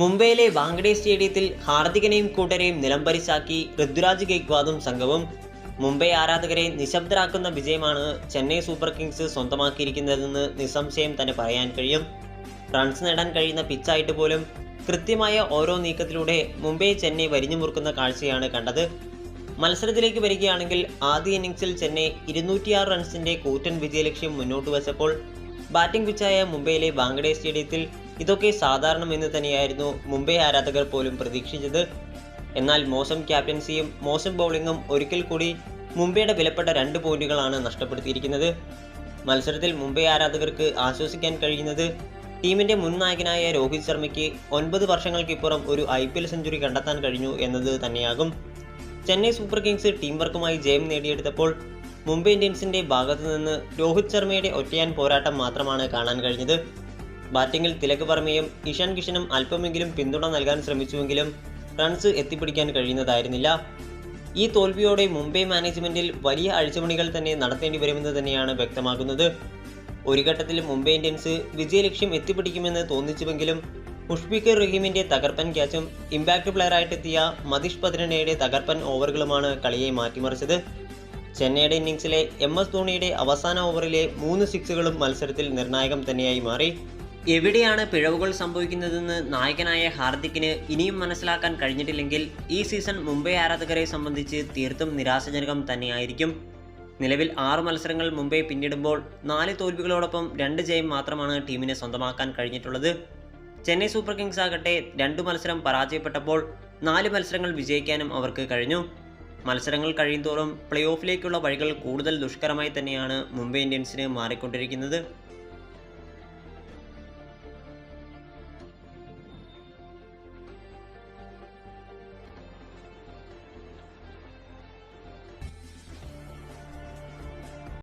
മുംബൈയിലെ വാങ്കഡെ സ്റ്റേഡിയത്തിൽ ഹാർദികനെയും കൂട്ടരെയും നിലംപരിശാക്കി ഋതുരാജ് ഗെയ്ക്വാദും സംഘവും. മുംബൈ ആരാധകരെ നിശബ്ദരാക്കുന്ന വിജയമാണ് ചെന്നൈ സൂപ്പർ കിങ്സ് സ്വന്തമാക്കിയിരിക്കുന്നതെന്ന് നിസ്സംശയം തന്നെ പറയാൻ കഴിയും. റൺസ് നേടാൻ കഴിയുന്ന പിച്ചായിട്ട് പോലും കൃത്യമായ ഓരോ നീക്കത്തിലൂടെ മുംബൈ ചെന്നൈ വരിഞ്ഞു മുറുക്കുന്ന കാഴ്ചയാണ് കണ്ടത്. മത്സരത്തിലേക്ക് വരികയാണെങ്കിൽ ആദ്യ ഇന്നിംഗ്സിൽ ചെന്നൈ ഇരുന്നൂറ്റിയാറ് റൺസിന്റെ കൂറ്റൻ വിജയലക്ഷ്യം മുന്നോട്ട് വച്ചപ്പോൾ ബാറ്റിംഗ് പിച്ചായ മുംബൈയിലെ വാങ്കഡെ സ്റ്റേഡിയത്തിൽ ഇതൊക്കെ സാധാരണമെന്ന് തന്നെയായിരുന്നു മുംബൈ ആരാധകർ പോലും പ്രതീക്ഷിച്ചത്. എന്നാൽ മോശം ക്യാപ്റ്റൻസിയും മോശം ബൗളിങ്ങും ഒരിക്കൽ കൂടി മുംബൈയുടെ വിലപ്പെട്ട രണ്ട് പോയിന്റുകളാണ് നഷ്ടപ്പെടുത്തിയിരിക്കുന്നത്. മത്സരത്തിൽ മുംബൈ ആരാധകർക്ക് ആശ്വസിക്കാൻ കഴിയുന്നത് ടീമിന്റെ മുൻ നായകനായ രോഹിത് ശർമ്മയ്ക്ക് ഒൻപത് വർഷങ്ങൾക്കിപ്പുറം ഒരു ഐ പി എൽ സെഞ്ചുറി കണ്ടെത്താൻ കഴിഞ്ഞു എന്നത് തന്നെയാകും. ചെന്നൈ സൂപ്പർ കിങ്സ് ടീം വർക്കുമായി ജയം നേടിയെടുത്തപ്പോൾ മുംബൈ ഇന്ത്യൻസിന്റെ ഭാഗത്തു നിന്ന് രോഹിത് ശർമ്മയുടെ ഒറ്റയാൻ പോരാട്ടം മാത്രമാണ് കാണാൻ കഴിഞ്ഞത്. ബാറ്റിംഗിൽ തിലക് വർമ്മയും ഇഷാൻ കിഷനും അല്പമെങ്കിലും പിന്തുണ നൽകാൻ ശ്രമിച്ചുവെങ്കിലും റൺസ് എത്തിപ്പിടിക്കാൻ കഴിയുന്നതായിരുന്നില്ല. ഈ തോൽവിയോടെ മുംബൈ മാനേജ്മെന്റിൽ വലിയ അഴിച്ചുപണികൾ തന്നെ നടത്തേണ്ടി വരുമെന്ന് തന്നെയാണ് വ്യക്തമാകുന്നത് ഒരു ഘട്ടത്തിൽ മുംബൈ ഇന്ത്യൻസ് വിജയലക്ഷ്യം എത്തിപ്പിടിക്കുമെന്ന് തോന്നിച്ചുവെങ്കിലും മുഷ്ഫിഖർ റഹീമിന്റെ തകർപ്പൻ ക്യാച്ചും ഇമ്പാക്ട് പ്ലെയറായിട്ടെത്തിയ മതിഷ് പതിനെണ്ണയുടെ തകർപ്പൻ ഓവറുകളുമാണ് കളിയെ മാറ്റിമറിച്ചത്. ചെന്നൈയുടെ ഇന്നിംഗ്സിലെ എം എസ് ധോണിയുടെ അവസാന ഓവറിലെ മൂന്ന് സിക്സുകളും മത്സരത്തിൽ നിർണായകം തന്നെയായി മാറി. എവിടെയാണ് പിഴവുകൾ സംഭവിക്കുന്നതെന്ന് നായകനായ ഹാർദിക്കിന് ഇനിയും മനസ്സിലാക്കാൻ കഴിഞ്ഞിട്ടില്ലെങ്കിൽ ഈ സീസൺ മുംബൈ ആരാധകരെ സംബന്ധിച്ച് തീർത്തും നിരാശജനകം തന്നെയായിരിക്കും. നിലവിൽ ആറ് മത്സരങ്ങൾ മുംബൈ പിന്നിടുമ്പോൾ നാല് തോൽവികളോടൊപ്പം രണ്ട് ജയം മാത്രമാണ് ടീമിനെ സ്വന്തമാക്കാൻ കഴിഞ്ഞിട്ടുള്ളത്. ചെന്നൈ സൂപ്പർ കിങ്സ് ആകട്ടെ രണ്ടു മത്സരം പരാജയപ്പെട്ടപ്പോൾ നാല് മത്സരങ്ങൾ വിജയിക്കാനും അവർക്ക് കഴിഞ്ഞു. മത്സരങ്ങൾ കഴിയുന്തോറും പ്ലേ ഓഫിലേക്കുള്ള വഴികൾ കൂടുതൽ ദുഷ്കരമായി തന്നെയാണ് മുംബൈ ഇന്ത്യൻസിന് മാറിക്കൊണ്ടിരിക്കുന്നത്.